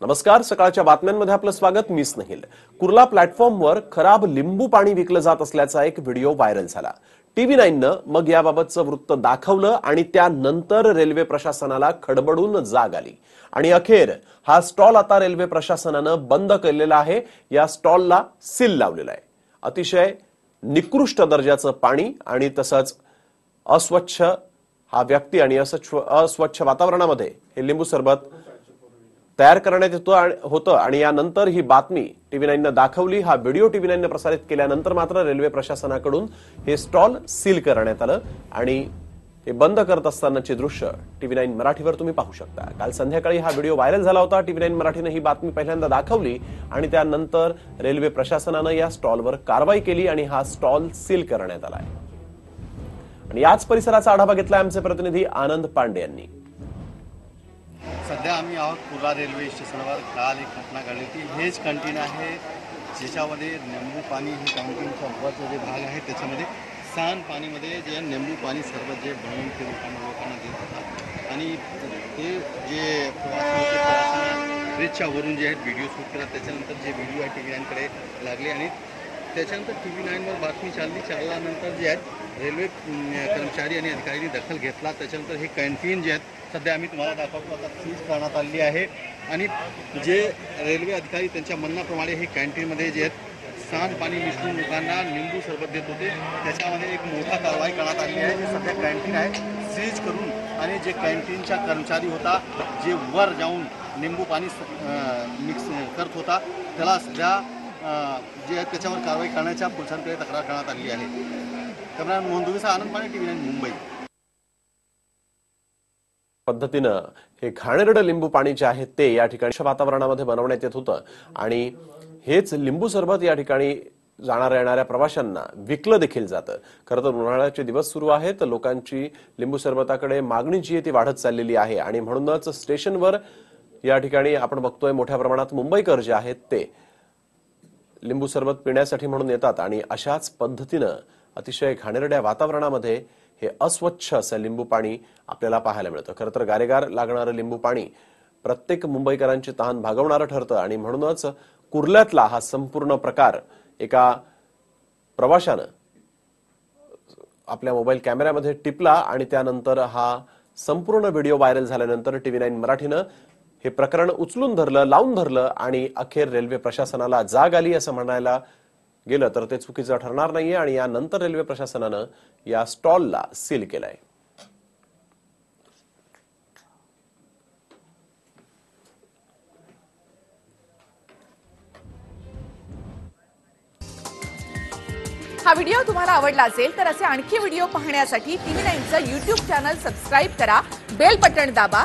नमस्कार सकाळच्या बातम्यांमध्ये आपलं स्वागत. मी स्नेहिल. कुर्ला प्लॅटफॉर्मवर खराब लिंबू पाणी विकलं जात असल्याचा एक व्हिडिओ व्हायरल झाला. टीव्ही नाईननं मग याबाबतचं वृत्त दाखवलं आणि त्यानंतर रेल्वे प्रशासनाला खडबडून जाग आली. आणि अखेर हा स्टॉल आता रेल्वे प्रशासनानं बंद केलेला आहे. या स्टॉलला सील लावलेला आहे. अतिशय निकृष्ट दर्जाचं पाणी आणि तसंच अस्वच्छ हा व्यक्ती आणि अस्वच्छ अस्वच्छ वातावरणामध्ये हे लिंबू सरबत तयार करण्यात येतो आणि- होतं. आणि यानंतर ही बातमी टीव्ही नाईननं दाखवली. हा व्हिडिओ टीव्ही नाईननं प्रसारित केल्यानंतर मात्र रेल्वे प्रशासनाकडून हे स्टॉल सील करण्यात आलं आणि हे बंद करत असतानाचे दृश्य टीव्ही नाईन मराठीवर तुम्ही पाहू शकता. काल संध्याकाळी हा व्हिडिओ व्हायरल झाला होता. टीव्ही नाईन मराठीनं ही बातमी पहिल्यांदा दाखवली आणि त्यानंतर रेल्वे प्रशासनानं या स्टॉलवर कारवाई केली आणि हा स्टॉल सील करण्यात आला आणि याच परिसराचा आढावा घेतला आमचे प्रतिनिधी आनंद पांडे यांनी. सध्या आम्ही आहोत कुर्ला रेल्वे स्टेशनवर. काल एक घटना घडली ती हेच कंटीन आहे ज्याच्यामध्ये निंबू पाणी हे कॅन्टीनचा वरचा जे भाग आहे त्याच्यामध्ये सांड पाणीमध्ये जे निंबू पाणी सरबत जे बनवून ते लोकांना लोकांना देत होतात. आणि ते जे प्रवासी ब्रिजच्या वरून जे आहेत व्हिडिओ शूट केला त्याच्यानंतर जे व्हिडिओ आहे टी व्ही लागले. आणि त्याच्यानंतर टी व्ही नाईनवर बातमी चालली. चालल्यानंतर जे आहेत रेल्वे कर्मचारी आणि अधिकाऱ्यांनी दखल घेतला. त्याच्यानंतर हे कॅन्टीन जे आहेत सध्या आम्ही तुम्हाला दाखवतो. आता सीज करण्यात आली आहे. आणि जे रेल्वे अधिकारी त्यांच्या म्हणण्याप्रमाणे हे कॅन्टीनमध्ये जे आहेत सांड पाणी मिसळून लोकांना निंबू सरबत देत होते. त्याच्यामध्ये एक मोठा कारवाई करण्यात आली आहे. जे सध्या कॅन्टीन आहे सीज करून आणि जे कॅन्टीनचा कर्मचारी होता जे वर जाऊन निंबू पाणी मिक्स करत होता त्याला सध्या जे आहेत त्याच्यावर कारवाई करण्याच्या पोलिसांकडे तक्रार करण्यात आली आहे. कॅमेरा मोहन आनंद पाणी टी व्ही मुंबई. पद्धतीनं हे घाणेरडं लिंबू पाणी जे आहे ते या ठिकाणी वातावरणामध्ये बनवण्यात येत होतं. आणि हेच लिंबू सरबत या ठिकाणी जाणाऱ्या येणाऱ्या प्रवाशांना विकलं देखील जातं. खरं तर उन्हाळ्याचे दिवस सुरू आहेत. लोकांची लिंबू सरबताकडे मागणी जी आहे ती वाढत चाललेली आहे. आणि म्हणूनच स्टेशनवर या ठिकाणी आपण बघतोय मोठ्या प्रमाणात मुंबईकर जे आहेत ते. लिंबू सरबत पिण्यासाठी म्हणून येतात आणि अशाच पद्धतीनं अतिशय घाणेरड्या वातावरणामध्ये हे अस्वच्छ असं लिंबू पाणी आपल्याला पाहायला मिळतं. खरं तर गारेगार लागणारं लिंबू पाणी प्रत्येक मुंबईकरांची तहान भागवणारं ठरतं आणि म्हणूनच कुर्ल्यातला हा संपूर्ण प्रकार एका प्रवाशानं आपल्या मोबाईल कॅमेऱ्यामध्ये टिपला आणि त्यानंतर हा संपूर्ण व्हिडिओ व्हायरल झाल्यानंतर टीव्ही नाईन मराठीनं हे प्रकरण उचलून धरलं लावून धरलं आणि अखेर रेल्वे प्रशासनाला जाग आली असं म्हणायला गेलं तर ते चुकीचं ठरणार नाहीये आणि यानंतर रेल्वे प्रशासनानं या स्टॉलला सील केलाय. हा व्हिडिओ तुम्हाला आवडला असेल तर असे आणखी व्हिडिओ पाहण्यासाठी टीव्ही नाईनचं युट्यूब चॅनल सबस्क्राईब करा बेल बटण दाबा